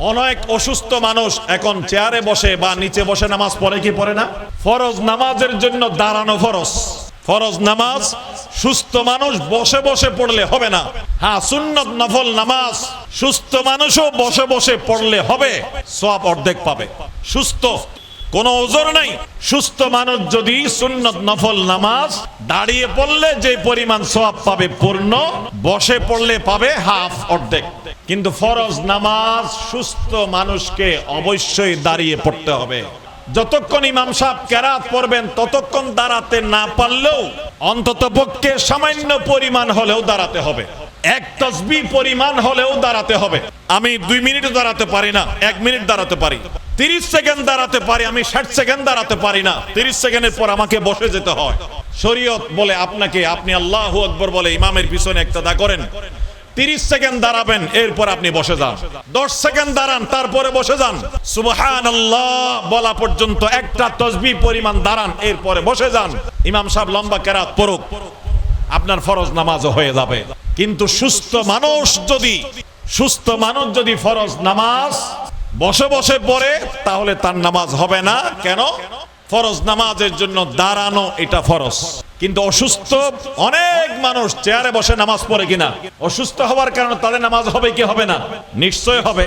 অনেক অসুস্থ মানুষ এখন চেয়ারে বসে বা নিচে বসে নামাজ পড়ে কি পড়ে না? ফরজ নামাজের জন্য দাঁড়ানো ফরজ। ফরজ নামাজ, সুস্থ মানুষ বসে বসে পড়লে হবে না। হ্যাঁ সুন্নত নফল নামাজ, সুস্থ মানুষও বসে বসে পড়লে হবে। সব অর্ধেক পাবে। সুস্থ কোনো ওজোর নাই। সুস্থ মানুষ যদি সুন্নত নফল নামাজ, দাঁড়িয়ে পড়লে যে পরিমাণ সওয়াব পাবে পূর্ণ, বসে পড়লে পাবে হাফ অর্ধেক। কিন্তু ফরজ নামাজ সুস্থ মানুষকে অবশ্যই দাঁড়িয়ে পড়তে হবে। যতক্ষণ ইমাম সাহেব কেরাত পড়বেন, ততক্ষণ দাঁড়াতে না পারলেও অন্তত পক্ষে সামান্য পরিমাণ হলেও দাঁড়াতে হবে। এক তসবি পরিমাণ হলেও দাঁড়াতে হবে। আমি দুই মিনিট দাঁড়াতে পারি না, এক মিনিট দাঁড়াতে পারি। তিরিশ সেকেন্ড দাঁড়াতে পারি, আমি ষাট সেকেন্ড দাঁড়াতে পারি না। তিরিশ সেকেন্ডের পর আমাকে বসে যেতে হয়। শরীয়ত বলে আপনাকে, আপনি আল্লাহ আকবর বলে ইমামের পিছনে একটা করেন। তিরিশ সেকেন্ড দাঁড়াবেন, এরপর আপনি বসে যান। দশ সেকেন্ড দাঁড়ান, তারপরে বসে যান। সুবহান আল্লাহ বলা পর্যন্ত একটা তসবি পরিমাণ দাঁড়ান, এরপরে বসে যান। ইমাম সাহেব লম্বা কেরাত পড়ুক। আপনার ফরজ নামাজও হয়ে যাবে। কিন্তু সুস্থ মানুষ যদি, সুস্থ মানুষ যদি ফরজ নামাজ বসে বসে পড়ে, তাহলে তার নামাজ হবে না। কেন? ফরজ নামাজের জন্য দাঁড়ানো এটা ফরজ। কিন্তু অসুস্থ অনেক মানুষ চেয়ারে বসে নামাজ পড়ে কিনা? অসুস্থ হওয়ার কারণে তাদের নামাজ হবে কি হবে না? নিশ্চয় হবে।